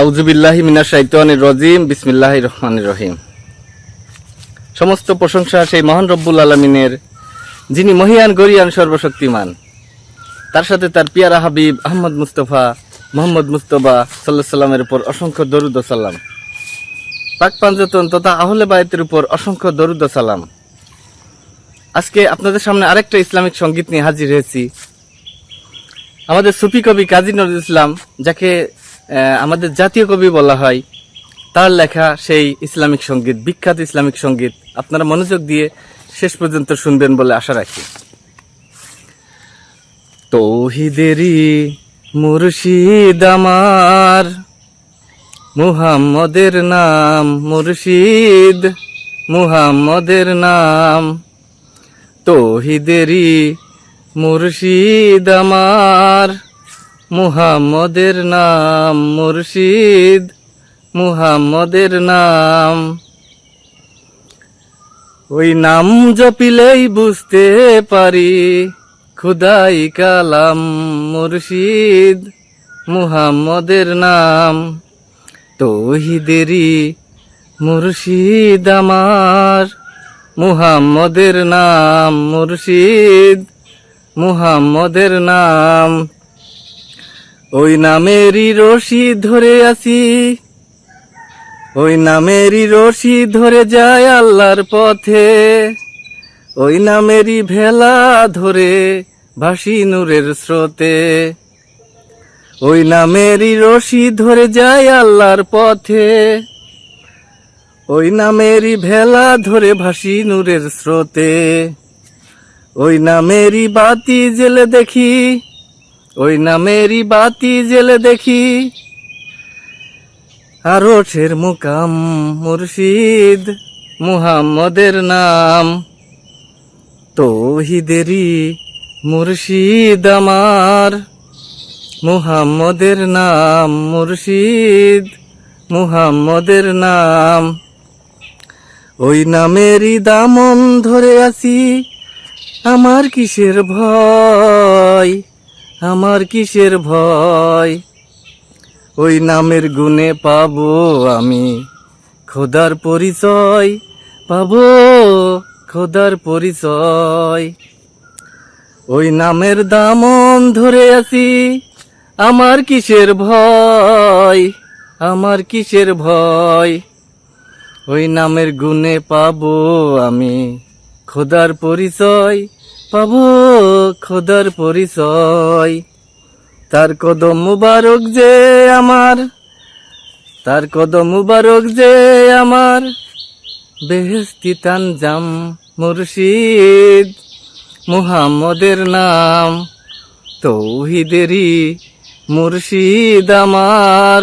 আউজুবিল্লাহি মিনা শাইতানির রজিম বিসমিল্লাহ রহমান রহিম। সমস্ত প্রশংসা সেই মহান রব্বুল আলমিনের, যিনি মহিয়ান, গরিয়ান, সর্বশক্তিমান। তার সাথে তার পিয়ারা হাবিব আহমদ মুস্তফা, মোহাম্মদ মুস্তফা সাল্লাহ সাল্লামের উপর অসংখ্য দরুদ সালাম। পাক পাঞ্জতন তথা আহলে বায়তের উপর অসংখ্য দরুদ সালাম। আজকে আপনাদের সামনে আরেকটা ইসলামিক সংগীত নিয়ে হাজির হয়েছি। আমাদের সুফি কবি কাজী নজরুল ইসলাম, যাকে আমাদের জাতীয় কবি বলা হয়। তার লেখা সেই ইসলামিক সংগীত, বিখ্যাত ইসলামিক সংগীত। আপনারা মনোযোগ দিয়ে শেষ পর্যন্ত শুনবেন বলে আশা রাখি। তৌহিদেরই মুর্শিদ আমার, মুহাম্মদের নাম মুর্শিদ, মুহাম্মদের নাম। তৌহিদেরই মুর্শিদ আমার মুহাম্মদের নাম মুর্শিদ, মুহাম্মদের নাম। ওই নাম জপিলেই বুঝতে পারি, খুদাই কালাম মুর্শিদ, মুহাম্মদের নাম। তৌহিদেরই মুর্শিদ আমার, মুহাম্মদের নাম মুর্শিদ, মুহাম্মদের নাম। ওই নামেরই রশি ধরে আসি ওই নামেরই রশি ধরে যায় আল্লাহর পথে। ওই নামেরই ভেলা ধরে ভাসি নূরের স্রোতে। ওই নামেরই রশি ধরে যায় আল্লাহর পথে। ওই নামেরই ভেলা ধরে ভাসি নূরের স্রোতে। ওই নামেরই বাতি জেলে দেখি ওই নামেরই বাতি জেলে দেখি। আরও ছের মুকাম মুর্শিদ, মুহাম্মদের নাম। তৌহিদেরই মুর্শিদ আমার, মুহাম্মদের নাম মুর্শিদ, মুহাম্মদের নাম। ওই নামেরই দামন ধরে আছি, আমার কিসের ভয়? আমার কিসের ভয়? ওই নামের গুণে পাবো আমি খোদার পরিচয়, পাবো খোদার পরিচয়। ওই নামের দামন ধরে আছি, আমার কিসের ভয়? আমার কিসের ভয়? ওই নামের গুণে পাবো আমি খোদার পরিচয় পাবো খোদার পরিচয়। তার কদম মুবারক যে আমার, তার কদম মুবারক যে আমার। বেহেস্তি তানজাম মুর্শিদ, মুহাম্মদের নাম তৌহিদেরই মুর্শিদ আমার।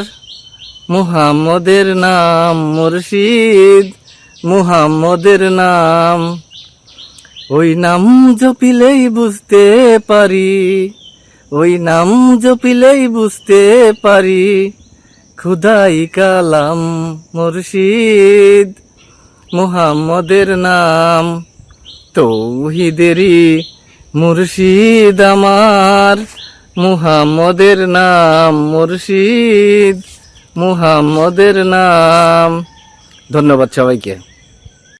মুহাম্মদের নাম মুর্শিদ, মুহাম্মদের নাম ওই নাম জপিলেই বুঝতে পারি, ওই নাম জপিলেই বুঝতে পারি, খুদাই কালাম মুর্শিদ, মুহাম্মদের নাম তৌহিদেরই মুর্শিদ আমার, মুহাম্মদের নাম মুর্শিদ, মুহাম্মদের নাম। ধন্যবাদ সবাইকে।